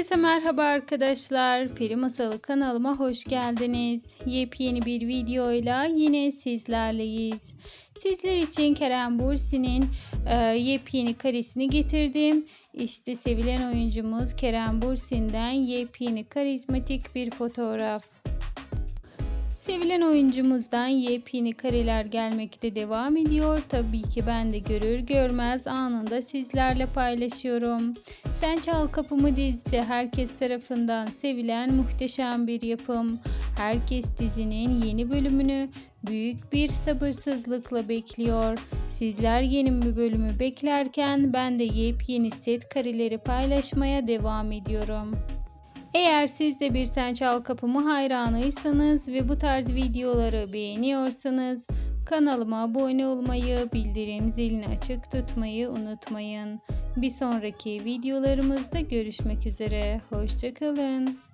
Herkese merhaba arkadaşlar. Peri Masalı kanalıma hoş geldiniz. Yepyeni bir videoyla yine sizlerleyiz. Sizler için Kerem Bursi'nin e, yepyeni karesini getirdim. İşte sevilen oyuncumuz Kerem Bursin'den yepyeni karizmatik bir fotoğraf. Sevilen oyuncumuzdan yepyeni kareler gelmekte devam ediyor. Tabii ki ben de görür görmez anında sizlerle paylaşıyorum. Sen Çal Kapımı dizisi herkes tarafından sevilen muhteşem bir yapım. Herkes dizinin yeni bölümünü büyük bir sabırsızlıkla bekliyor. Sizler yeni bir bölümü beklerken ben de yepyeni set kareleri paylaşmaya devam ediyorum. Eğer siz de bir Sen Çal Kapımı hayranıysanız ve bu tarz videoları beğeniyorsanız kanalıma abone olmayı, bildirim zilini açık tutmayı unutmayın. Bir sonraki videolarımızda görüşmek üzere. Hoşçakalın.